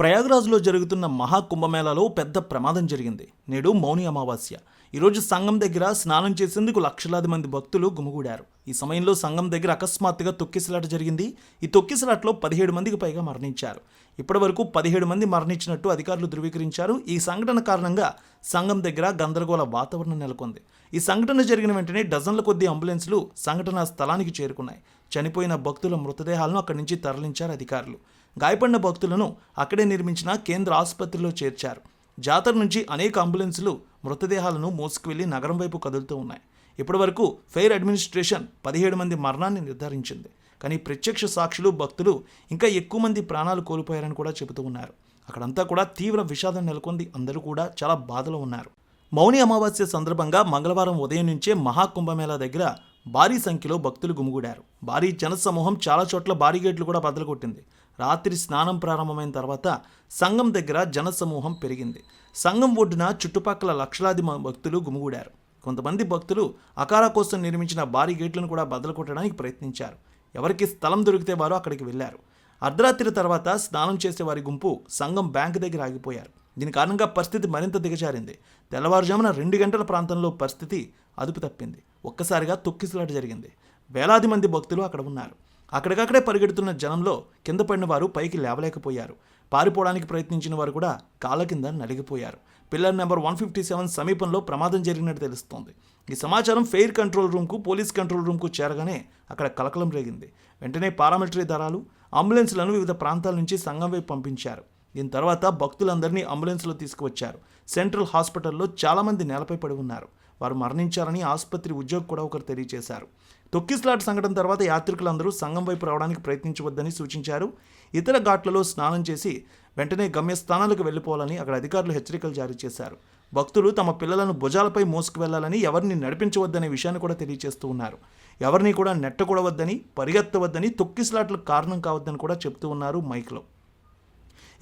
ప్రయాగ్రాజ్లో జరుగుతున్న మహాకుంభమేళాలో పెద్ద ప్రమాదం జరిగింది. నేడు మౌని అమావాస్య. ఈరోజు సంఘం దగ్గర స్నానం చేసేందుకు లక్షలాది మంది భక్తులు గుమిగూడారు. ఈ సమయంలో సంఘం దగ్గర అకస్మాత్తుగా తొక్కిసలాట జరిగింది. ఈ తొక్కిసలాటలో పదిహేడు మందికి పైగా మరణించారు. ఇప్పటివరకు పదిహేడు మంది మరణించినట్టు అధికారులు ధృవీకరించారు. ఈ సంఘటన కారణంగా సంఘం దగ్గర గందరగోళ వాతావరణం నెలకొంది. ఈ సంఘటన జరిగిన వెంటనే డజన్ల కొద్దీ అంబులెన్స్లు సంఘటనా స్థలానికి చేరుకున్నాయి. చనిపోయిన భక్తుల మృతదేహాలను అక్కడి నుంచి తరలించారు అధికారులు. గాయపడిన భక్తులను అక్కడే నిర్మించిన కేంద్ర ఆసుపత్రిలో చేర్చారు. జాతర నుంచి అనేక అంబులెన్సులు మృతదేహాలను మోసుకువెళ్ళి నగరం వైపు కదులుతూ ఉన్నాయి. ఇప్పటివరకు ఫెయిర్ అడ్మినిస్ట్రేషన్ పదిహేడు మంది మరణాన్ని నిర్ధారించింది. కానీ ప్రత్యక్ష సాక్షులు భక్తులు ఇంకా ఎక్కువ మంది ప్రాణాలు కోల్పోయారని కూడా చెబుతూ ఉన్నారు. అక్కడంతా కూడా తీవ్ర విషాదం నెలకొంది. అందరూ కూడా చాలా బాధలో ఉన్నారు. మౌని అమావాస్య సందర్భంగా మంగళవారం ఉదయం నుంచే మహాకుంభమేళా దగ్గర భారీ సంఖ్యలో భక్తులు గుమిగూడారు. భారీ జనసమూహం చాలా చోట్ల భారీ గేట్లు కూడా బద్దలుకొట్టింది రాత్రి స్నానం ప్రారంభమైన తర్వాత సంఘం దగ్గర జనసమూహం పెరిగింది. సంఘం ఒడ్డున చుట్టుపక్కల లక్షలాది భక్తులు గుమిగూడారు. కొంతమంది భక్తులు అకారా కోసం నిర్మించిన భారీ గేట్లను కూడా బదలు కొట్టడానికి ప్రయత్నించారు. ఎవరికి స్థలం దొరికితే వారు అక్కడికి వెళ్ళారు అర్ధరాత్రి తర్వాత స్నానం చేసే వారి గుంపు సంఘం బ్యాంక్ దగ్గర ఆగిపోయారు. దీని కారణంగా పరిస్థితి మరింత దిగజారింది. తెల్లవారుజామున రెండు గంటల ప్రాంతంలో పరిస్థితి అదుపు తప్పింది ఒక్కసారిగా తొక్కిసలాట జరిగింది. వేలాది మంది భక్తులు అక్కడ ఉన్నారు. అక్కడికక్కడే పరిగెడుతున్న జనంలో కింద పడిన వారు పైకి లేవలేకపోయారు. పారిపోవడానికి ప్రయత్నించిన వారు కూడా కాళ్ళ కింద నలిగిపోయారు. Pillar number one fifty seven సమీపంలో ప్రమాదం జరిగినట్టు తెలుస్తోంది. ఈ సమాచారం ఫెయిర్ కంట్రోల్ రూమ్కు పోలీస్ కంట్రోల్ రూమ్కు చేరగానే అక్కడ కలకలం రేగింది. వెంటనే పారామిలిటరీ దళాలు అంబులెన్స్లను వివిధ ప్రాంతాల నుంచి సంఘం వైపు పంపించారు. దీని తర్వాత భక్తులందరినీ అంబులెన్స్లో తీసుకువచ్చారు. సెంట్రల్ హాస్పిటల్లో చాలామంది నేలపై పడి ఉన్నారు. వారు మరణించారని ఆసుపత్రి ఉద్యోగి కూడా ఒకరు తెలియజేశారు. తొక్కిస్లాట్ సంఘటన తర్వాత యాత్రికులందరూ సంఘం వైపు రావడానికి ప్రయత్నించవద్దని సూచించారు. ఇతర ఘాట్లలో స్నానం చేసి వెంటనే గమ్యస్థానాలకు వెళ్ళిపోవాలని అక్కడ అధికారులు హెచ్చరికలు జారీ చేశారు. భక్తులు తమ పిల్లలను భుజాలపై మోసుకు వెళ్ళాలని ఎవరిని నడిపించవద్దనే విషయాన్ని కూడా తెలియజేస్తూ ఉన్నారు. ఎవరిని కూడా నెట్టకూడవద్దని పరిగెత్తవద్దని తొక్కిస్లాట్లకు కారణం కావద్దని కూడా చెప్తూ ఉన్నారు మైక్లో.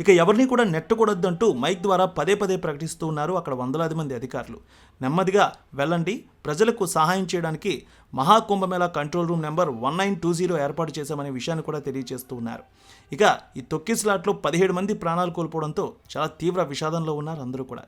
ఇక ఎవరిని కూడా నెట్టకూడదంటూ మైక్ ద్వారా పదే పదే ప్రకటిస్తూ ఉన్నారు అక్కడ వందలాది మంది అధికారులు. నెమ్మదిగా వెళ్ళండి. ప్రజలకు సహాయం చేయడానికి Mahakumbhamela control room number one nine two zero ఏర్పాటు చేశామనే విషయాన్ని కూడా తెలియజేస్తూ ఉన్నారు. ఇక ఈ తొక్కిస్లాట్లో పదిహేడు మంది ప్రాణాలు కోల్పోవడంతో చాలా తీవ్ర విషాదంలో ఉన్నారు అందరూ కూడా.